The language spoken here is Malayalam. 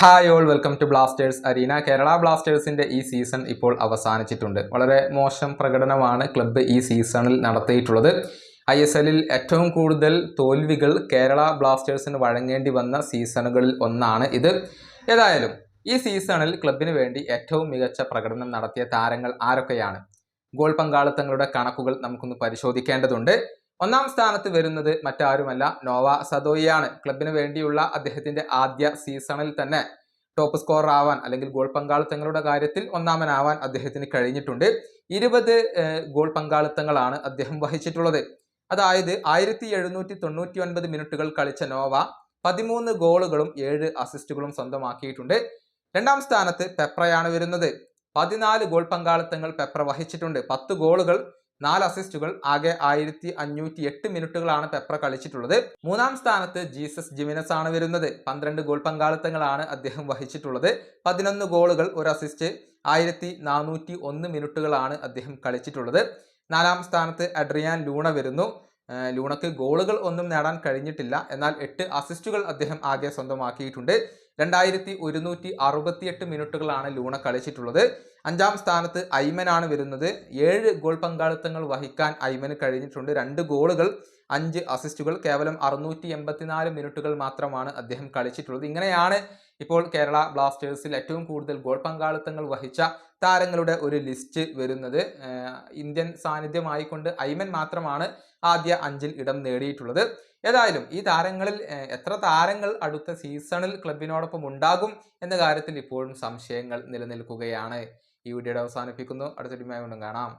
Hi all welcome to Blasters Arena Kerala ബ്ലാസ്റ്റേഴ്സിന്റെ ഈ സീസൺ ഇപ്പോൾ അവസാനിച്ചിട്ടുണ്ട്. വളരെ മോശം പ്രകടനമാണ് ക്ലബ്ബ് ഈ സീസണിൽ നടത്തിയിട്ടുള്ളത്. ഐ എസ് എല്ലിൽ ഏറ്റവും കൂടുതൽ തോൽവികൾ കേരള ബ്ലാസ്റ്റേഴ്സിന് വഴങ്ങേണ്ടി വന്ന സീസണുകളിൽ ഒന്നാണ് ഇത്. ഏതായാലും ഈ സീസണിൽ ക്ലബിന് വേണ്ടി ഏറ്റവും മികച്ച പ്രകടനം നടത്തിയ താരങ്ങൾ ആരൊക്കെയാണ്? ഗോൾ പങ്കാളിത്തങ്ങളുടെ കണക്കുകൾ നമുക്കൊന്ന് പരിശോധിക്കേണ്ടതുണ്ട്. ഒന്നാം സ്ഥാനത്ത് വരുന്നത് മറ്റാരുമല്ല നോവ സദോയിയാണ്. ക്ലബിന് വേണ്ടിയുള്ള അദ്ദേഹത്തിന്റെ ആദ്യ സീസണിൽ തന്നെ ടോപ്പ് സ്കോറർ ആവാൻ അല്ലെങ്കിൽ ഗോൾ പങ്കാളിത്തങ്ങളുടെ കാര്യത്തിൽ ഒന്നാമനാവാൻ അദ്ദേഹത്തിന് കഴിഞ്ഞിട്ടുണ്ട്. ഇരുപത് ഗോൾ പങ്കാളിത്തങ്ങളാണ് അദ്ദേഹം വഹിച്ചിട്ടുള്ളത്. അതായത് ആയിരത്തി എഴുന്നൂറ്റി തൊണ്ണൂറ്റി ഒൻപത് മിനിറ്റുകൾ കളിച്ച നോവ പതിമൂന്ന് ഗോളുകളും ഏഴ് അസിസ്റ്റുകളും സ്വന്തമാക്കിയിട്ടുണ്ട്. രണ്ടാം സ്ഥാനത്ത് പെപ്രയാണ് വരുന്നത്. പതിനാല് ഗോൾ പങ്കാളിത്തങ്ങൾ പെപ്ര വഹിച്ചിട്ടുണ്ട്. പത്ത് ഗോളുകൾ നാല് അസിസ്റ്റുകൾ ആകെ ആയിരത്തി അഞ്ഞൂറ്റി എട്ട് മിനിറ്റുകളാണ് പെപ്ര കളിച്ചിട്ടുള്ളത്. മൂന്നാം സ്ഥാനത്ത് ജീസസ് ജിമിനസ് ആണ് വരുന്നത്. പന്ത്രണ്ട് ഗോൾ പങ്കാളിത്തങ്ങളാണ് അദ്ദേഹം വഹിച്ചിട്ടുള്ളത്. പതിനൊന്ന് ഗോളുകൾ ഒരു അസിസ്റ്റ് ആയിരത്തി നാനൂറ്റി ഒന്ന് മിനിറ്റുകളാണ് അദ്ദേഹം കളിച്ചിട്ടുള്ളത്. നാലാം സ്ഥാനത്ത് അഡ്രിയാൻ ലൂണ വരുന്നു. ലൂണക്ക് ഗോളുകൾ ഒന്നും നേടാൻ കഴിഞ്ഞിട്ടില്ല. എന്നാൽ എട്ട് അസിസ്റ്റുകൾ അദ്ദേഹം ആകെ സ്വന്തമാക്കിയിട്ടുണ്ട്. രണ്ടായിരത്തി ഒരുന്നൂറ്റി അറുപത്തിയെട്ട് മിനിറ്റുകളാണ് ലൂണ കളിച്ചിട്ടുള്ളത്. അഞ്ചാം സ്ഥാനത്ത് ഐമനാണ് വരുന്നത്. ഏഴ് ഗോൾ പങ്കാളിത്തങ്ങൾ വഹിക്കാൻ ഐമന് കഴിഞ്ഞിട്ടുണ്ട്. രണ്ട് ഗോളുകൾ അഞ്ച് അസിസ്റ്റുകൾ. കേവലം അറുന്നൂറ്റി എൺപത്തിനാല് മിനിറ്റുകൾ മാത്രമാണ് അദ്ദേഹം കളിച്ചിട്ടുള്ളത്. ഇങ്ങനെയാണ് ഇപ്പോൾ കേരള ബ്ലാസ്റ്റേഴ്സിൽ ഏറ്റവും കൂടുതൽ ഗോൾ പങ്കാളിത്തങ്ങൾ വഹിച്ച താരങ്ങളുടെ ഒരു ലിസ്റ്റ് വരുന്നത് ഇന്ത്യൻ സാന്നിധ്യമായിക്കൊണ്ട് ഐമൻ മാത്രമാണ് ആദ്യ അഞ്ചിൽ ഇടം നേടിയിട്ടുള്ളത്. ഏതായാലും ഈ താരങ്ങളിൽ എത്ര താരങ്ങൾ അടുത്ത സീസണിൽ ക്ലബിനോടൊപ്പം ഉണ്ടാകും എന്ന കാര്യത്തിൽ ഇപ്പോഴും സംശയങ്ങൾ നിലനിൽക്കുകയാണ്. ഈ വീഡിയോയുടെ അവസാനിപ്പിക്കുന്നു. അടുത്തൊരു വീണ്ടും കാണാം.